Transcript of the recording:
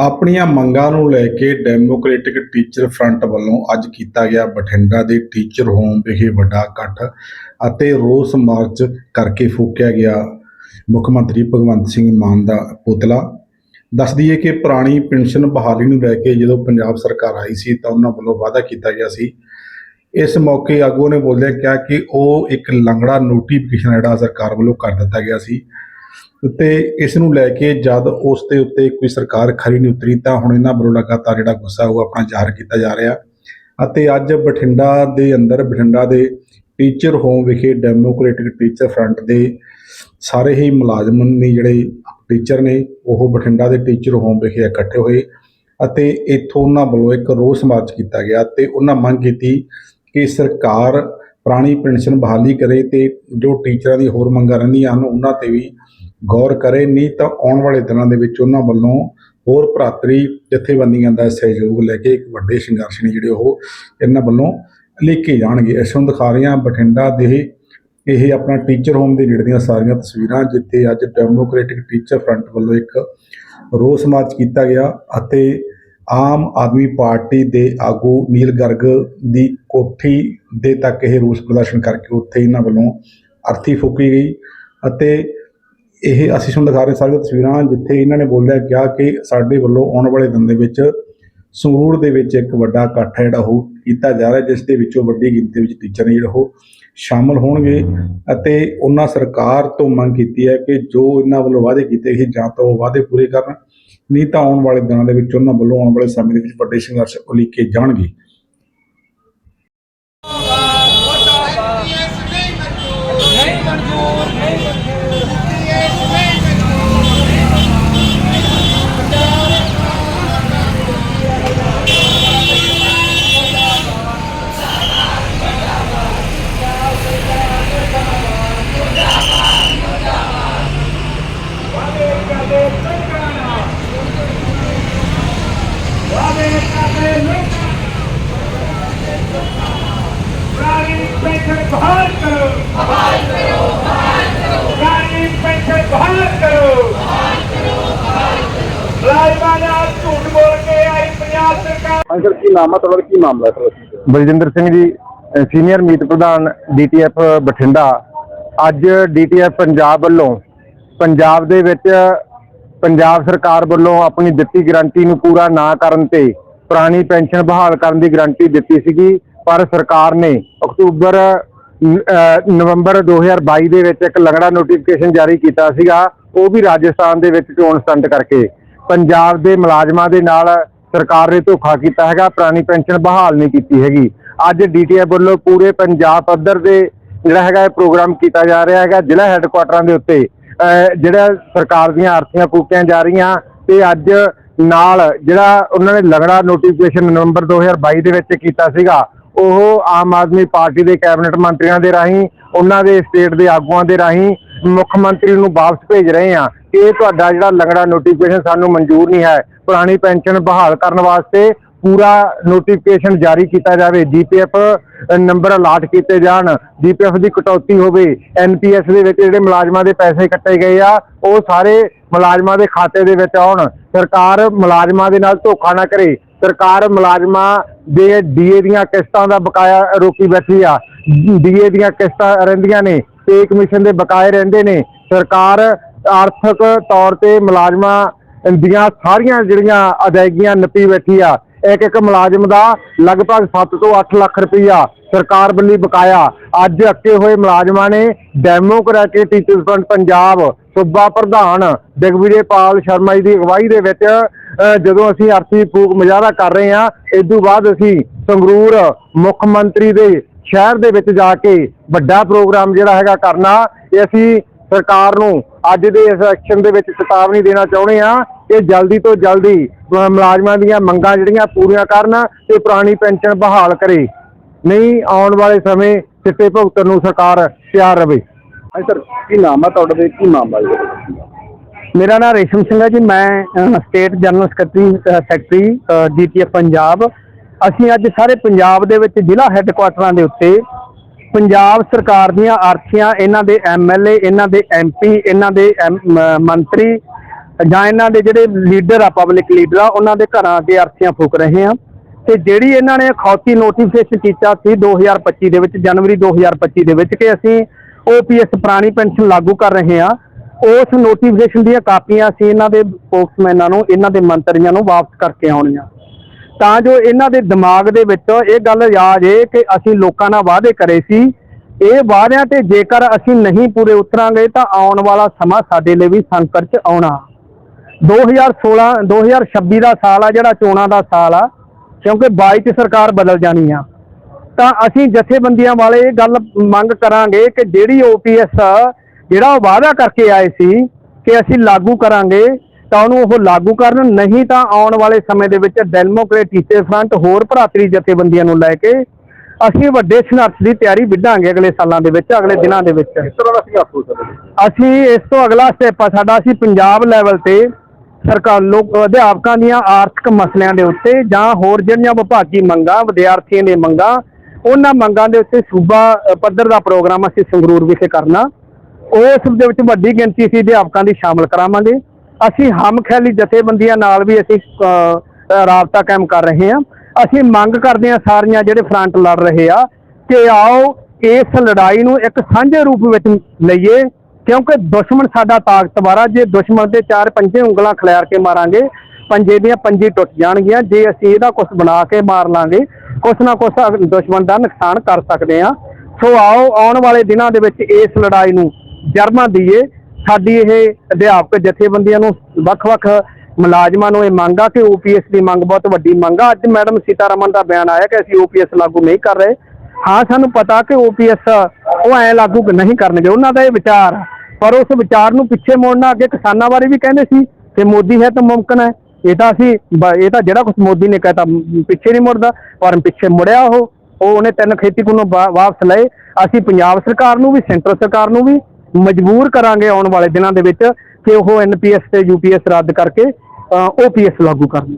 ਆਪਣੀਆਂ ਮੰਗਾਂ ਨੂੰ ਲੈ ਕੇ ਡੈਮੋਕ੍ਰੈਟਿਕ ਟੀਚਰ ਫਰੰਟ ਵੱਲੋਂ ਅੱਜ ਕੀਤਾ ਗਿਆ ਬਠਿੰਡਾ ਦੇ ਟੀਚਰ ਹੋਮ ਵਿਖੇ ਵੱਡਾ ਇਕੱਠ ਅਤੇ ਰੋਸ ਮਾਰਚ ਕਰਕੇ ਫੂਕਿਆ ਗਿਆ। ਮੁੱਖ ਮੰਤਰੀ ਭਗਵੰਤ ਸਿੰਘ ਮਾਨ ਦਾ ਪੁਤਲਾ। ਦੱਸ ਦਈਏ ਕਿ ਪੁਰਾਣੀ ਪੈਨਸ਼ਨ ਬਹਾਲੀ ਨੂੰ ਲੈ ਕੇ ਜਦੋਂ ਪੰਜਾਬ ਸਰਕਾਰ ਆਈ ਸੀ ਤਾਂ ਉਹਨਾਂ ਵੱਲੋਂ ਵਾਅਦਾ ਕੀਤਾ ਗਿਆ ਸੀ। ਇਸ ਮੌਕੇ ਆਗੂ ਨੇ ਬੋਲਿਆ ਕਿਹਾ ਕਿ ਉਹ ਇੱਕ ਲੰਗੜਾ ਨੋਟੀਫਿਕੇਸ਼ਨ ਜਿਹੜਾ ਸਰਕਾਰ ਵੱਲੋਂ ਕਰ ਦਿੱਤਾ ਗਿਆ ਸੀ। ਤੇ ਇਸ ਨੂੰ ਲੈ ਕੇ ਜਦ ਉਸ ਦੇ ਉੱਤੇ ਕੋਈ ਸਰਕਾਰ ਖਰੀ ਨਹੀਂ ਉਤਰੀ ਤਾਂ ਹੁਣ ਇਹਨਾਂ ਵੱਲੋਂ ਲਗਾਤਾਰ ਜਿਹੜਾ ਗੁੱਸਾ ਉਹ ਆਪਣਾ ਜ਼ਾਹਰ ਕੀਤਾ ਜਾ ਰਿਹਾ। ਅਤੇ ਅੱਜ ਬਠਿੰਡਾ ਦੇ ਅੰਦਰ, ਬਠਿੰਡਾ ਦੇ ਟੀਚਰ ਹੋਮ ਵਿਖੇ ਡੈਮੋਕ੍ਰੈਟਿਕ ਟੀਚਰ ਫਰੰਟ ਦੇ ਸਾਰੇ ਹੀ ਮੁਲਾਜ਼ਮ ਨੇ ਜਿਹੜੇ ਟੀਚਰ ਨੇ, ਉਹ ਬਠਿੰਡਾ ਦੇ ਟੀਚਰ ਹੋਮ ਵਿਖੇ ਇਕੱਠੇ ਹੋਏ ਅਤੇ ਇੱਥੋਂ ਉਹਨਾਂ ਵੱਲੋਂ ਇੱਕ ਰੋਸ ਮਾਰਚ ਕੀਤਾ ਗਿਆ ਤੇ ਉਹਨਾਂ ਮੰਗ ਕੀਤੀ ਕਿ ਸਰਕਾਰ ਪੁਰਾਣੀ ਪੈਨਸ਼ਨ ਬਹਾਲੀ ਕਰੇ ਤੇ ਜੋ ਟੀਚਰਾਂ ਦੀ ਹੋਰ ਮੰਗਾਂ ਰਹਿੰਦੀਆਂ ਹਨ, ਉਹਨਾਂ ਤੇ ਵੀ ਗੌਰ ਕਰੇ, ਨਹੀਂ ਤਾਂ ਆਉਣ ਵਾਲੇ ਦਿਨਾਂ ਦੇ ਵਿੱਚ ਉਹਨਾਂ ਵੱਲੋਂ ਹੋਰ ਭਰਾਤਰੀ ਜਥੇਬੰਦੀਆਂ ਦਾ ਸਹਿਯੋਗ ਲੈ ਕੇ ਇੱਕ ਵੱਡੇ ਸੰਘਰਸ਼ ਨੇ ਜਿਹੜੇ ਉਹ ਇਹਨਾਂ ਵੱਲੋਂ ਲਿਖੇ ਜਾਣਗੇ। ਅਸੀਂ ਨੂੰ ਦਿਖਾ ਹਾਂ ਬਠਿੰਡਾ ਦੇ ਇਹ ਆਪਣਾ ਟੀਚਰ ਹੋਮ ਦੇ ਨੇੜੇ ਦੀਆਂ ਸਾਰੀਆਂ ਤਸਵੀਰਾਂ, ਜਿੱਥੇ ਅੱਜ ਡੈਮੋਕ੍ਰੈਟਿਕ ਟੀਚਰ ਫਰੰਟ ਵੱਲੋਂ ਇੱਕ ਰੋਸ ਮਾਰਚ ਕੀਤਾ ਗਿਆ ਅਤੇ ਆਮ ਆਦਮੀ ਪਾਰਟੀ ਦੇ ਆਗੂ ਨੀਲ ਗਰਗ ਦੀ ਕੋਠੀ ਦੇ ਤੱਕ ਇਹ ਰੋਸ ਪ੍ਰਦਰਸ਼ਨ ਕਰਕੇ ਉੱਥੇ ਇਹਨਾਂ ਵੱਲੋਂ ਅਰਥੀ ਫੂਕੀ ਗਈ ਅਤੇ ਇਹ ਅਸੀਂ ਤੁਹਾਨੂੰ ਦਿਖਾ ਰਹੇ ਸਾਰੀਆਂ ਤਸਵੀਰਾਂ ਜਿੱਥੇ ਇਹਨਾਂ ਨੇ ਬੋਲਿਆ ਕਿਹਾ ਕਿ ਸਾਡੇ ਵੱਲੋਂ ਆਉਣ ਵਾਲੇ ਦਿਨ ਦੇ ਵਿੱਚ ਸੰਗਰੂਰ ਦੇ ਵਿੱਚ ਇੱਕ ਵੱਡਾ ਇਕੱਠ ਹੈ ਜਿਹੜਾ ਉਹ ਕੀਤਾ ਜਾ ਰਿਹਾ, ਜਿਸ ਦੇ ਵਿੱਚੋਂ ਵੱਡੀ ਗਿਣਤੀ ਵਿੱਚ ਟੀਚਰ ਨੇ ਜਿਹੜਾ ਉਹ ਸ਼ਾਮਲ ਹੋਣਗੇ ਅਤੇ ਉਹਨਾਂ ਸਰਕਾਰ ਤੋਂ ਮੰਗ ਕੀਤੀ ਹੈ ਕਿ ਜੋ ਇਹਨਾਂ ਵੱਲੋਂ ਵਾਅਦੇ ਕੀਤੇ ਗਏ ਜਾਂ ਤਾਂ ਉਹ ਵਾਅਦੇ ਪੂਰੇ ਕਰਨ, ਨਹੀਂ ਤਾਂ ਆਉਣ ਵਾਲੇ ਦਿਨਾਂ ਦੇ ਵਿੱਚ ਉਹਨਾਂ ਵੱਲੋਂ ਆਉਣ ਵਾਲੇ ਸਮੇਂ ਦੇ ਵਿੱਚ ਵੱਡੇ ਸੰਘਰਸ਼ ਉਲੀਕੇ ਜਾਣਗੇ। ਪੈਨਸ਼ਨ ਬਹਾਲ ਕਰੋ। ਬਹਾਲ ਕਰੋ ਬਹਾਲ ਕਰੋ। ਗਾੜੀ ਪੈਨਸ਼ਨ ਬਹਾਲ ਕਰੋ ਬਹਾਲ ਕਰੋ ਬਹਾਲ ਕਰੋ ਰਾਜਮਾਨ ਨਾਲ ਝੂਠ ਬੋਲ ਕੇ ਆਈ ਪੰਜਾਬ ਸਰਕਾਰ। ਹਾਂ ਸਰ ਕੀ ਨਾਮ ਹੈ ਤੁਹਾਡਾ? ਕੀ ਮਾਮਲਾ ਹੈ ਸਰ ਬਲਜਿੰਦਰ ਸਿੰਘ ਜੀ ਸੀਨੀਅਰ ਮੀਤ ਪ੍ਰਧਾਨ ਡੀਟੀਐਫ ਬਠਿੰਡਾ। ਅੱਜ ਡੀਟੀਐਫ ਪੰਜਾਬ ਵੱਲੋਂ ਪੰਜਾਬ ਦੇ ਵਿੱਚ ਪੰਜਾਬ ਸਰਕਾਰ ਵੱਲੋਂ ਆਪਣੀ ਦਿੱਤੀ ਗਾਰੰਟੀ ਨੂੰ ਪੂਰਾ ਨਾ ਕਰਨ ਤੇ ਪੁਰਾਣੀ ਪੈਨਸ਼ਨ ਬਹਾਲ ਕਰਨ ਦੀ ਗਾਰੰਟੀ ਦਿੱਤੀ ਸੀਗੀ ਪਰ ਸਰਕਾਰ ਨੇ ਅਕਤੂਬਰ ਨ- ਅ, ਨਵੰਬਰ 2022 ਦੇ ਵਿੱਚ ਇੱਕ ਲੰਗੜਾ ਨੋਟੀਫਿਕੇਸ਼ਨ ਜਾਰੀ ਕੀਤਾ ਸੀਗਾ ਉਹ ਵੀ ਰਾਜਸਥਾਨ ਦੇ ਵਿੱਚ ਚੋਣ ਸਟੰਟ ਕਰਕੇ। ਪੰਜਾਬ ਦੇ ਮੁਲਾਜ਼ਮਾਂ ਦੇ ਨਾਲ ਸਰਕਾਰ ਨੇ ਧੋਖਾ ਕੀਤਾ ਹੈਗਾ ਪੁਰਾਣੀ ਪੈਨਸ਼ਨ ਬਹਾਲ ਨਹੀਂ ਕੀਤੀ ਹੈਗੀ। ਅੱਜ ਡੀਟੀਐਫ ਵੱਲੋਂ ਪੂਰੇ ਪੰਜਾਬ ਪੱਧਰ ਦੇ ਜਿਹੜਾ ਹੈਗਾ ਇਹ ਪ੍ਰੋਗਰਾਮ ਕੀਤਾ ਜਾ ਰਿਹਾ ਹੈਗਾ ਜ਼ਿਲ੍ਹਾ ਹੈੱਡਕੁਆਟਰਾਂ ਦੇ ਉੱਤੇ। ਅਹ ਜਿਹੜਾ ਸਰਕਾਰ ਦੀਆਂ ਆਰਥੀਆਂ ਫੂਕੀਆਂ ਜਾ ਰਹੀਆਂ ਤੇ ਅੱਜ ਨਾਲ ਜਿਹੜਾ ਉਹਨਾਂ ਨੇ ਲੰਗੜਾ ਨੋਟੀਫਿਕੇਸ਼ਨ ਨਵੰਬਰ 2022 ਦੇ ਵਿੱਚ ਕੀਤਾ ਸੀਗਾ, ਉਹ ਆਮ ਆਦਮੀ ਪਾਰਟੀ ਦੇ ਕੈਬਨਿਟ ਮੰਤਰੀਆਂ ਦੇ ਰਾਹੀਂ, ਉਹਨਾਂ ਦੇ ਸਟੇਟ ਦੇ ਆਗੂਆਂ ਦੇ ਰਾਹੀਂ ਮੁੱਖ ਮੰਤਰੀ ਨੂੰ ਵਾਪਸ ਭੇਜ ਰਹੇ ਆ ਕਿ ਇਹ ਤੁਹਾਡਾ ਜਿਹੜਾ ਲੰਗੜਾ ਨੋਟੀਫਿਕੇਸ਼ਨ ਸਾਨੂੰ ਮਨਜ਼ੂਰ ਨਹੀਂ ਹੈ। ਪੁਰਾਣੀ ਪੈਨਸ਼ਨ ਬਹਾਲ ਕਰਨ ਵਾਸਤੇ ਪੂਰਾ ਨੋਟੀਫਿਕੇਸ਼ਨ ਜਾਰੀ ਕੀਤਾ ਜਾਵੇ ਜੀਪੀਐਫ ਨੰਬਰ ਅਲਾਟ ਕੀਤੇ ਜਾਣ ਜੀਪੀਐਫ ਦੀ ਕਟੌਤੀ ਹੋਵੇ ਐਨਪੀਐਸ ਦੇ ਵਿੱਚ ਜਿਹੜੇ ਮੁਲਾਜ਼ਮਾਂ ਦੇ ਪੈਸੇ ਕੱਟੇ ਗਏ ਆ, ਉਹ ਸਾਰੇ ਮੁਲਾਜ਼ਮਾਂ ਦੇ ਖਾਤੇ ਦੇ ਵਿੱਚ ਆਉਣ। ਸਰਕਾਰ ਮੁਲਾਜ਼ਮਾਂ ਦੇ ਨਾਲ ਧੋਖਾ ਨਾ ਕਰੇ। ਸਰਕਾਰ ਮੁਲਾਜ਼ਮਾਂ ਦੇ ਡੀਏ ਦੀਆਂ ਕਿਸ਼ਤਾਂ ਦਾ ਬਕਾਇਆ ਰੋਕੀ ਬੈਠੀ ਆ। ਡੀਏ ਦੀਆਂ ਕਿਸ਼ਤਾਂ ਰਹਿੰਦੀਆਂ ਨੇ, ਤੇ ਕਮਿਸ਼ਨ ਦੇ ਬਕਾਏ ਰਹਿੰਦੇ ਨੇ। ਸਰਕਾਰ ਆਰਥਿਕ ਤੌਰ ਤੇ ਮੁਲਾਜ਼ਮਾਂ ਦੀਆਂ ਸਾਰੀਆਂ ਜਿਹੜੀਆਂ ਅਦਾਇਗੀਆਂ ਨੱਪੀ ਬੈਠੀ ਆ। ਇੱਕ ਇੱਕ ਮੁਲਾਜ਼ਮ ਦਾ ਲਗਭਗ 7 ਤੋਂ 8 ਲੱਖ ਰੁਪਈਆ ਸਰਕਾਰ ਵੱਲੋਂ ਬਕਾਇਆ। ਅੱਜ ਅੱਕੇ ਹੋਏ ਮੁਲਾਜ਼ਮਾਂ ਨੇ ਡੈਮੋਕ੍ਰੈਟਿਕ ਟੀਚਰਸ ਫਰੰਟ ਪੰਜਾਬ ਸੂਬਾ ਪ੍ਰਧਾਨ ਦਿਗਵਿਜੇ ਪਾਲ ਸ਼ਰਮਾ ਜੀ ਦੀ ਅਗਵਾਈ ਦੇ ਵਿੱਚ ਜਦੋਂ ਅਸੀਂ ਅਰਥੀ ਫੂਕ ਮੁਜ਼ਾਹਰਾ ਕਰ ਰਹੇ ਹਾਂ, ਇਸ ਤੋਂ ਬਾਅਦ ਅਸੀਂ ਸੰਗਰੂਰ ਮੁੱਖ ਮੰਤਰੀ ਦੇ ਸ਼ਹਿਰ ਦੇ ਵਿੱਚ ਜਾ ਕੇ ਵੱਡਾ ਪ੍ਰੋਗਰਾਮ ਜਿਹੜਾ ਹੈਗਾ ਕਰਨਾ, ਇਹ ਅਸੀਂ ਸਰਕਾਰ ਨੂੰ ਅੱਜ ਦੇ ਇਸ ਐਕਸ਼ਨ ਦੇ ਵਿੱਚ ਚੇਤਾਵਨੀ ਦੇਣਾ ਚਾਹੁੰਦੇ ਆ ਕਿ ਜਲਦੀ ਤੋਂ ਜਲਦੀ ਮੁਲਾਜ਼ਮਾਂ ਦੀਆਂ ਮੰਗਾਂ ਜਿਹੜੀਆਂ ਪੂਰੀਆਂ ਕਰਨ ਤੇ ਪੁਰਾਣੀ ਪੈਨਸ਼ਨ ਬਹਾਲ ਕਰੇ। ਨਹੀਂ ਆਉਣ ਵਾਲੇ ਸਮੇਂ ਸਿੱਟੇ ਭੁਗਤਣ ਨੂੰ ਸਰਕਾਰ ਤਿਆਰ ਰਵੇ ਹਾਂ ਸਰ, ਕੀ ਨਾਮ ਆ ਤੁਹਾਡਾ ਤੇ ਕੀ ਮਾਮਲਾ ਹੈ ਮੇਰਾ ਨਾਮ ਰੇਸ਼ਮ ਸਿੰਘ ਹੈ ਜੀ, ਮੈਂ ਸਟੇਟ ਜਨਰਲ ਸਕੱਤਰੀ ਸੈਕਟਰੀ ਡੀਟੀਐਫ ਪੰਜਾਬ। ਅਸੀਂ ਅੱਜ ਸਾਰੇ ਪੰਜਾਬ ਦੇ ਵਿੱਚ ਜ਼ਿਲ੍ਹਾ ਹੈੱਡਕੁਆਟਰਾਂ ਦੇ ਉੱਤੇ ਪੰਜਾਬ ਸਰਕਾਰ ਦੀਆਂ ਆਰਥੀਆਂ, ਇਹਨਾਂ ਦੇ ਐਮਐਲਏ ਇਹਨਾਂ ਦੇ ਐਮਪੀ ਇਹਨਾਂ ਦੇ ਐਮ- ਮੰਤਰੀ ਜਾਂ ਇਹਨਾਂ ਦੇ ਜਿਹੜੇ ਲੀਡਰ ਆ ਪਬਲਿਕ ਲੀਡਰ ਆ, ਉਹਨਾਂ ਦੇ ਘਰਾਂ ਅੱਗੇ ਅਰਥੀਆਂ ਫੂਕ ਰਹੇ ਆ। ਤੇ ਜਿਹੜੀ ਇਹਨਾਂ ਨੇ ਖੌਤੀ ਨੋਟੀਫਿਕੇਸ਼ਨ ਕੀਤਾ ਸੀ 2025 ਦੇ ਵਿੱਚ, ਜਨਵਰੀ 2025 ਦੇ ਵਿੱਚ ਕਿ ਅਸੀਂ ਓਪੀਐਸ ਪੁਰਾਣੀ ਪੈਨਸ਼ਨ ਲਾਗੂ ਕਰ ਰਹੇ ਆ ਉਸ ਨੋਟੀਫਿਕੇਸ਼ਨ ਦੀਆਂ ਕਾਪੀਆਂ ਅਸੀਂ ਇਹਨਾਂ ਦੇ ਸਪੋਕਸਮੈਨਾਂ ਨੂੰ, ਇਹਨਾਂ ਦੇ ਮੰਤਰੀਆਂ ਨੂੰ ਵਾਪਸ ਕਰਕੇ ਆਉਣੀਆਂ ਤਾਂ ਜੋ ਇਹਨਾਂ ਦੇ ਦਿਮਾਗ ਦੇ ਵਿੱਚ ਇਹ ਗੱਲ ਆ ਜੇ ਕਿ ਅਸੀਂ ਲੋਕਾਂ ਨਾਲ ਵਾਅਦੇ ਕਰੇ ਸੀ, ਇਹ ਵਾਅਦਿਆਂ ਤੇ ਜੇਕਰ ਅਸੀਂ ਨਹੀਂ ਪੂਰੇ ਉਤਰਾਂਗੇ ਤਾਂ ਆਉਣ ਵਾਲਾ ਸਮਾਂ ਸਾਡੇ ਲਈ ਵੀ ਸੰਕਟ 'ਚ ਆਉਣਾ। 2016 2026 ਦਾ ਸਾਲ ਆ ਜਿਹੜਾ ਚੋਣਾਂ ਦਾ ਸਾਲ ਆ, ਕਿਉਂਕਿ 22 ਚ ਸਰਕਾਰ ਬਦਲ ਜਾਣੀ ਆ। ਤਾਂ ਅਸੀਂ ਜਥੇਬੰਦੀਆਂ ਵਾਲੇ ਇਹ ਗੱਲ ਮੰਗ ਕਰਾਂਗੇ ਕਿ ਜਿਹੜੀ ਓਪੀਐਸ ਜਿਹੜਾ ਉਹ ਵਾਅਦਾ ਕਰਕੇ ਆਏ ਸੀ ਕਿ ਅਸੀਂ ਲਾਗੂ ਕਰਾਂਗੇ ਤਾਂ ਉਹਨੂੰ ਉਹ ਲਾਗੂ ਕਰਨ ਨਹੀਂ ਤਾਂ ਆਉਣ ਵਾਲੇ ਸਮੇਂ ਦੇ ਵਿੱਚ ਡੈਮੋਕ੍ਰੇਟ ਟੀਚਰ ਫਰੰਟ ਹੋਰ ਭਰਾਤਰੀ ਜਥੇਬੰਦੀਆਂ ਨੂੰ ਲੈ ਕੇ ਅਸੀਂ ਵੱਡੇ ਸੰਘਰਸ਼ ਦੀ ਤਿਆਰੀ ਵਿੱਢਾਂਗੇ ਅਗਲੇ ਸਾਲਾਂ ਦੇ ਵਿੱਚ ਅਗਲੇ ਦਿਨਾਂ ਦੇ ਵਿੱਚ। ਕਿਸ ਤਰ੍ਹਾਂ ਦਾ ਸੰਘਰਸ਼ ਹੋ ਸਕਦਾ ਅਸੀਂ ਇਸ ਤੋਂ ਅਗਲਾ ਸਟੈਪ ਆ ਸਾਡਾ ਅਸੀਂ ਪੰਜਾਬ ਲੈਵਲ ਤੇ ਸਰਕਾਰ ਲੋਕ ਅਧਿਆਪਕਾਂ ਦੀਆਂ ਆਰਥਿਕ ਮਸਲਿਆਂ ਦੇ ਉੱਤੇ ਜਾਂ ਹੋਰ ਜਿਹੜੀਆਂ ਵਿਭਾਗੀ ਮੰਗਾਂ ਵਿਦਿਆਰਥੀਆਂ ਦੀਆਂ ਮੰਗਾਂ ਉਹਨਾਂ ਮੰਗਾਂ ਦੇ ਉੱਤੇ ਸੂਬਾ ਪੱਧਰ ਦਾ ਪ੍ਰੋਗਰਾਮ ਅਸੀਂ ਸੰਗਰੂਰ ਵਿਖੇ ਕਰਨਾ। ਉਸ ਦੇ ਵਿੱਚ ਵੱਡੀ ਗਿਣਤੀ ਸੀ ਅਧਿਆਪਕਾਂ ਦੀ ਸ਼ਾਮਲ ਕਰਾਵਾਂਗੇ। ਅਸੀਂ ਹਮਖਿਆਲੀ ਜਥੇਬੰਦੀਆਂ ਨਾਲ ਵੀ ਅਸੀਂ ਰਾਬਤਾ ਕਾਇਮ ਕਰ ਰਹੇ ਹਾਂ। ਅਸੀਂ ਮੰਗ ਕਰਦੇ ਹਾਂ ਸਾਰੀਆਂ ਜਿਹੜੇ ਫਰੰਟ ਲੜ ਰਹੇ ਆ ਕਿ ਆਓ ਇਸ ਲੜਾਈ ਨੂੰ ਇੱਕ ਸਾਂਝੇ ਰੂਪ ਵਿੱਚ ਲਈਏ, ਕਿਉਂਕਿ ਦੁਸ਼ਮਣ ਸਾਡਾ ਤਾਕਤਵਰ ਆ। ਜੇ ਦੁਸ਼ਮਣ ਦੇ ਚਾਰ ਪੰਜੇ ਉਂਗਲਾਂ ਖਿਲਾਰ ਕੇ ਮਾਰਾਂਗੇ, ਪੰਜੇ ਦੀਆਂ ਪੰਜੀ ਟੁੱਟ ਜਾਣਗੀਆਂ। ਜੇ ਅਸੀਂ ਇਹਦਾ ਕੁਝ ਬਣਾ ਕੇ ਮਾਰ ਲਾਂਗੇ ਕੁਛ ਨਾ ਕੁਛ ਦੁਸ਼ਮਣ ਦਾ ਨੁਕਸਾਨ ਕਰ ਸਕਦੇ ਆ ਸੋ ਆਓ, ਆਉਣ ਵਾਲੇ ਦਿਨਾਂ ਦੇ ਵਿੱਚ ਇਸ ਲੜਾਈ ਨੂੰ ਜਰਮਾ ਦਈਏ ਸਾਡੀ ਇਹ ਅਧਿਆਪਕ ਜਥੇਬੰਦੀਆਂ ਨੂੰ ਵੱਖ-ਵੱਖ ਮੁਲਾਜ਼ਮਾਂ ਨੂੰ ਇਹ ਮੰਗ ਆ ਕਿ ਓਪੀਐਸ ਦੀ ਮੰਗ ਬਹੁਤ ਵੱਡੀ ਮੰਗ ਆ। ਅੱਜ ਮੈਡਮ ਸੀਤਾਰਮਨ ਦਾ ਬਿਆਨ ਆਇਆ ਕਿ ਅਸੀਂ ਓਪੀਐਸ ਲਾਗੂ ਨਹੀਂ ਕਰ ਰਹੇ। ਹਾਂ, ਸਾਨੂੰ ਪਤਾ ਕਿ ਓਪੀਐਸ ਉਹ ਐ ਲਾਗੂ ਨਹੀਂ ਕਰਨਗੇ। ਉਹਨਾਂ ਦਾ ਇਹ ਵਿਚਾਰ ਪਰ ਉਸ ਵਿਚਾਰ ਨੂੰ ਪਿੱਛੇ ਮੋੜਨਾ ਅੱਗੇ ਕਿਸਾਨਾਂ ਬਾਰੇ ਵੀ ਕਹਿੰਦੇ ਸੀ ਕਿ ਮੋਦੀ ਹੈ ਤਾਂ ਮੁਮਕਨ ਹੈ। ਇਹ ਤਾਂ ਅਸੀਂ ਇਹ ਤਾਂ ਜਿਹੜਾ ਕੁਝ ਮੋਦੀ ਨੇ ਕਹਿਤਾ ਪਿੱਛੇ ਨਹੀਂ ਮੁੜਦਾ, ਪਰ ਪਿੱਛੇ ਮੁੜਿਆ ਉਹ ਉਹ ਉਹਨੇ ਤਿੰਨ ਖੇਤੀ ਕਾਨੂੰਨ ਵਾ- ਵਾਪਸ ਲਏ। ਅਸੀਂ ਪੰਜਾਬ ਸਰਕਾਰ ਨੂੰ ਵੀ, ਸੈਂਟਰ ਸਰਕਾਰ ਨੂੰ ਵੀ ਮਜਬੂਰ ਕਰਾਂਗੇ ਆਉਣ ਵਾਲੇ ਦਿਨਾਂ ਦੇ ਵਿੱਚ ਕਿ ਉਹ ਐਨਪੀਐਸ ਤੇ ਯੂਪੀਐਸ ਰੱਦ ਕਰਕੇ ਓਪੀਐਸ ਲਾਗੂ ਕਰਨ।